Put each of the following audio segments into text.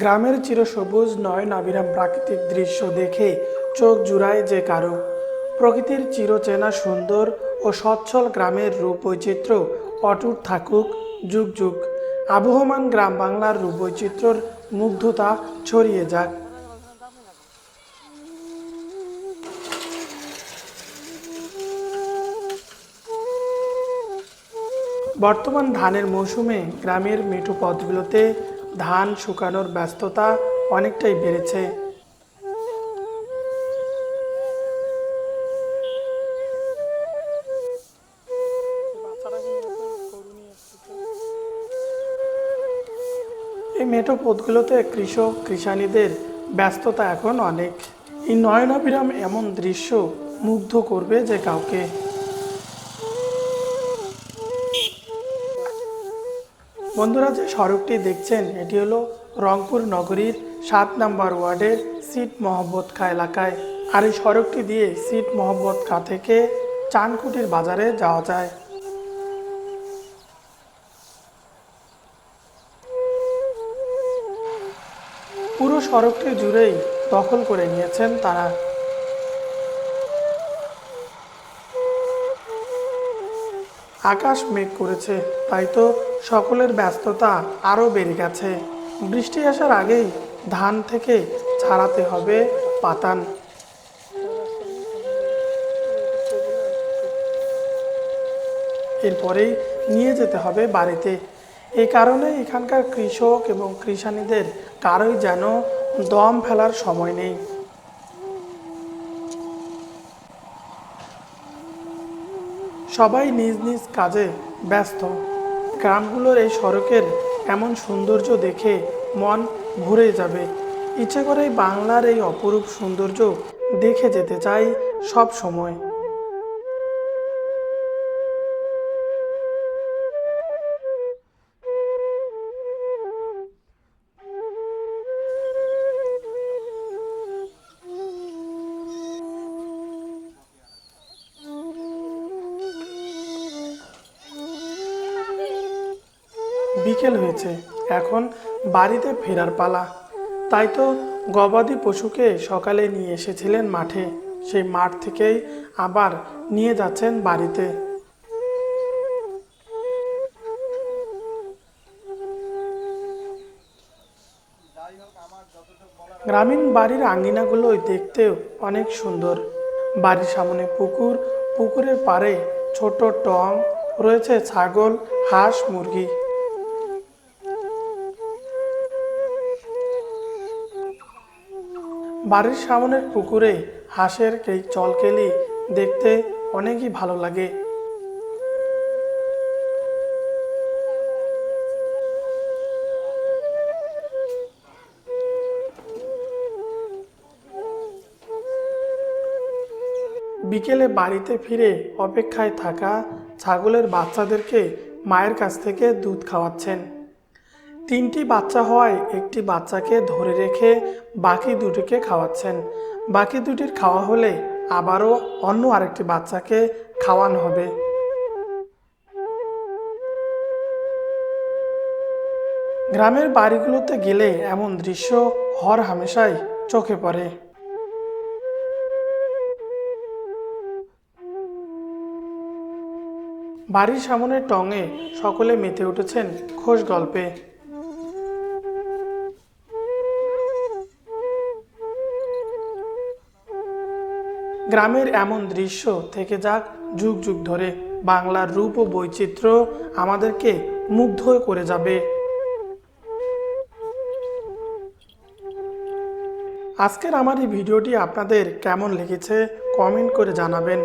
গ্রামের চিরসবুজ নয় নাবিরাম প্রাকৃতিক দৃশ্য দেখে চোখ জুড়ায় যে কারও। প্রকৃতির চিরচেনা সুন্দর ও সচ্ছল গ্রামের রূপ বৈচিত্র্য অটুট থাকুক, যুগ যুগ। আবহমান গ্রাম বাংলার রূপ বৈচিত্র্যর মুগ্ধতা ছড়িয়ে যাক। বর্তমান ধানের মৌসুমে গ্রামের মেঠো পথগুলোতে ধান শুকানোর ব্যস্ততা অনেকটাই বেড়েছে। এই মেঠো পথগুলোতে কৃষক, কৃষানীদের ব্যস্ততা এখন অনেক। এই নয়নাবিরাম এমন দৃশ্য মুগ্ধ করবে যে কাউকে। বন্ধুরা যে সড়কটি দেখছেন, এটি হলো রংপুর নগরীর সাত নম্বর ওয়ার্ডের সিট মোহাম্মদ খা এলাকায়। আর এই সড়কটি দিয়ে সিট মোহাম্মদ খা থেকে চানকুটির বাজারে যাওয়া যায়। পুরো সড়কটি জুড়েই দখল করে নিয়েছেন তারা। আকাশ মেঘ করেছে, তাই তো সকলের ব্যস্ততা আরও বেড়ে গেছে। বৃষ্টি আসার আগেই ধান থেকে ছাড়াতে হবে পাতান। এরপরেই নিয়ে যেতে হবে বাড়িতে। এই কারণে এখানকার কৃষক এবং কৃষানীদের কারোই যেন দম ফেলার সময় নেই। সবাই নিজ নিজ কাজে ব্যস্ত। গ্রামগুলোর এই সড়কের এমন সৌন্দর্য দেখে মন ভরে যাবে। ইচ্ছে করে বাংলার এই অপরূপ সৌন্দর্য দেখে যেতে চাই সব সময়। বিকেল হয়েছে। এখন বাড়িতে ফেরার পালা। তাই তো গবাদি পশুকে সকালে নিয়ে এসেছিলেন মাঠে। সেই মাঠ থেকেই আবার নিয়ে যাচ্ছেন বাড়িতে। গ্রামীণ বাড়ির আঙ্গিনাগুলোই দেখতেও অনেক সুন্দর। বাড়ির সামনে পুকুর। পুকুরের পাড়ে ছোট টং, রয়েছে ছাগল, হাঁস, মুরগি। বাড়ির সামনের পুকুরে হাঁসের এই চলকেলি দেখতে অনেকই ভালো লাগে। বিকেলে বাড়িতে ফিরে অপেক্ষায় থাকা ছাগলের বাচ্চাদেরকে মায়ের কাছ থেকে দুধ খাওয়াচ্ছেন। তিনটি বাচ্চা হওয়ায় একটি বাচ্চাকে ধরে রেখে বাকি দুটিকে খাওয়াচ্ছেন। বাকি দুটির খাওয়া হলে আবারও অন্য আরেকটি বাচ্চাকে খাওয়ানো হবে। গ্রামের বাড়িগুলোতে গেলে এমন দৃশ্য হর হামেশাই চোখে পড়ে। বাড়ির সামনে টঙে সকলে মেতে উঠেছেন খোশ গল্পে। গ্রামের এমন দৃশ্য থেকে যাক যুগ যুগ ধরে। বাংলার রূপ ও বৈচিত্র্য আমাদেরকে মুগ্ধ করে যাবে। আজকের আমার এই ভিডিওটি আপনাদের কেমন লেগেছে কমেন্ট করে জানাবেন।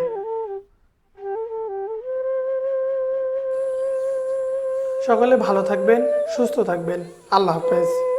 সকলে ভালো থাকবেন, সুস্থ থাকবেন। আল্লাহ হাফেজ।